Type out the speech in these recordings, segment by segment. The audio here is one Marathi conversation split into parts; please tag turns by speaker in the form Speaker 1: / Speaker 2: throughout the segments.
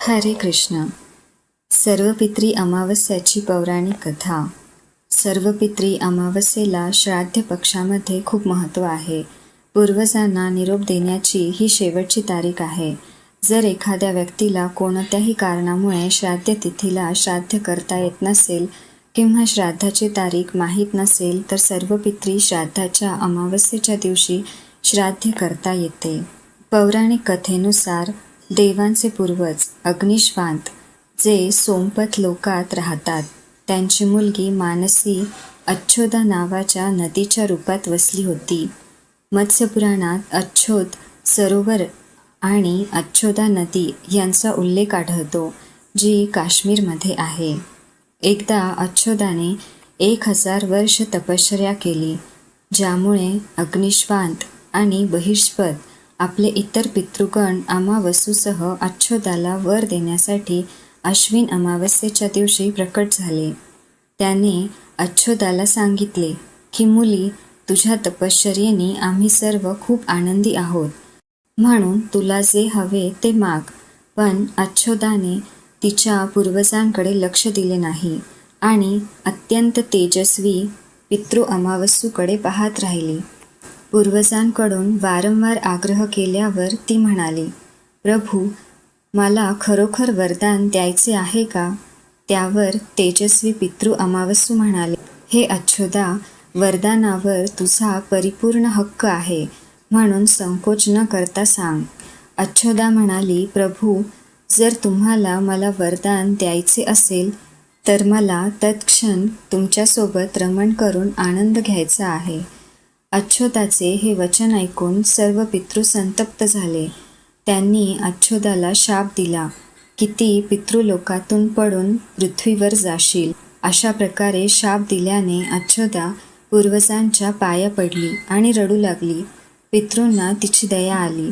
Speaker 1: हरे कृष्ण. सर्वपित्री अमावस्याची पौराणिक कथा. सर्वपित्री अमावस्येला श्राद्ध पक्षामध्ये खूप महत्त्व आहे. पूर्वजांना निरोप देण्याची ही शेवटची तारीख आहे. जर एखाद्या व्यक्तीला कोणत्याही कारणामुळे श्राद्ध तिथीला श्राद्ध करता येत नसेल किंवा श्राद्धाची तारीख माहीत नसेल तर सर्व पित्री श्राद्धाच्या अमावस्येच्या दिवशी श्राद्ध करता येते. पौराणिक कथेनुसार देवांचे पूर्वज अग्निश्वांत जे सोमपत लोकात राहतात त्यांची मुलगी मानसी अच्छोदा नावाच्या नदीच्या रूपात वसली होती. मत्स्यपुराणात अच्छोद सरोवर आणि अच्छोदा नदी यांचा उल्लेख आढळतो जी काश्मीरमध्ये आहे. एकदा अच्छोदाने एक हजार वर्ष तपश्चर्या केली ज्यामुळे अग्निश्वांत आणि बहिष्पद आपले इतर पितृगण अमावसूसह अच्छोदाला वर देण्यासाठी अश्विन अमावस्येच्या दिवशी प्रकट झाले. त्याने अच्छोदाला सांगितले की मुली तुझ्या तपश्चर्येने आम्ही सर्व खूप आनंदी आहोत. म्हणून तुला जे हवे ते माग. पण अच्छोदाने तिच्या पूर्वजांकडे लक्ष दिले नाही आणि अत्यंत तेजस्वी पितृ अमावस्सूकडे पाहत राहिली. पूर्वजांकडून वारंवार आग्रह केल्यावर ती म्हणाली प्रभू मला खरोखर वरदान द्यायचे आहे का? त्यावर तेजस्वी पितृ अमावस्सू म्हणाले हे अच्छोदा वरदानावर तुझा परिपूर्ण हक्क आहे म्हणून संकोच न करता सांग. अच्छोदा म्हणाली प्रभू जर तुम्हाला मला वरदान द्यायचे असेल तर मला तत्क्षण तुमच्यासोबत रमण करून आनंद घ्यायचा आहे. अच्छोदाचे हे वचन ऐकून सर्व पितृ संतप्त झाले. त्यांनी अच्छोदाला शाप दिला किती पितृलोकातून पडून पृथ्वीवर जाशील. अशा प्रकारे शाप दिल्याने अच्छोदा पूर्वजांच्या पाया पडली आणि रडू लागली. पितृंना तिची दया आली.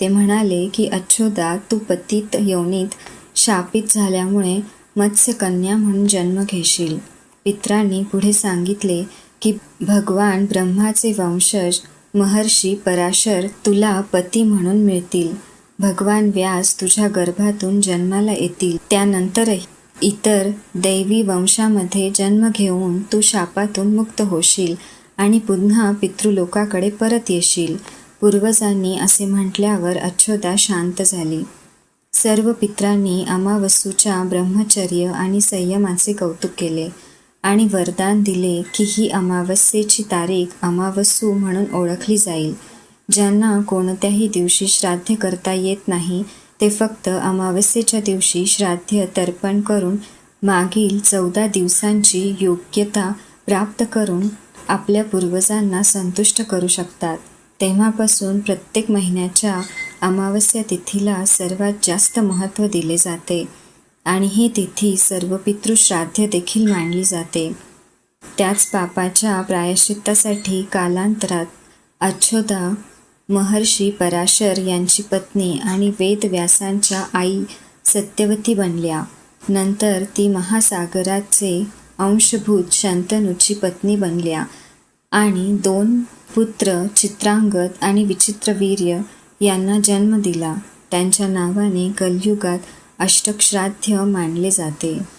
Speaker 1: ते म्हणाले की अच्छोदा तू पतित योनीत शापित झाल्यामुळे मत्स्यकन्या म्हणून जन्म घेशील पित्रांनी पुढे सांगितले की भगवान ब्रह्माचे वंशज महर्षी पराशर तुला पती म्हणून मिळतील. भगवान व्यास तुझ्या गर्भातून जन्माला येतील. त्यानंतरही इतर दैवी वंशामध्ये जन्म घेऊन तू शापातून मुक्त होशील आणि पुन्हा पितृलोकाकडे परत येशील. पूर्वजांनी असे म्हटल्यावर अच्छोदा शांत झाली. सर्व पित्रांनी अमावस्सूच्या ब्रह्मचर्य आणि संयमाचे कौतुक केले. आणि वरदान दिले की ही अमावस्येची तारीख अमावसू म्हणून ओळखली जाईल. ज्यांना कोणत्याही दिवशी श्राद्ध करता येत नाही ते फक्त अमावस्येच्या दिवशी श्राद्ध तर्पण करून मागील चौदा दिवसांची योग्यता प्राप्त करून आपल्या पूर्वजांना संतुष्ट करू शकतात. तेव्हापासून प्रत्येक महिन्याच्या अमावस्या तिथीला सर्वात जास्त महत्त्व दिले जाते. आणि ही तिथी सर्व पितृश्राद्ध देखील मानली जाते. त्याच पापाच्या प्रायश्चित्तासाठी कालांतरात अच्छोदा महर्षी पराशर यांची पत्नी आणि वेदव्यासांच्या आई सत्यवती बनल्या. नंतर ती महासागराचे अंशभूत शंतनूची पत्नी बनल्या आणि दोन पुत्र चित्रांगत आणि विचित्रवीर्य यांना जन्म दिला. त्यांच्या नावाने कलयुगात अष्टक मानले जाते.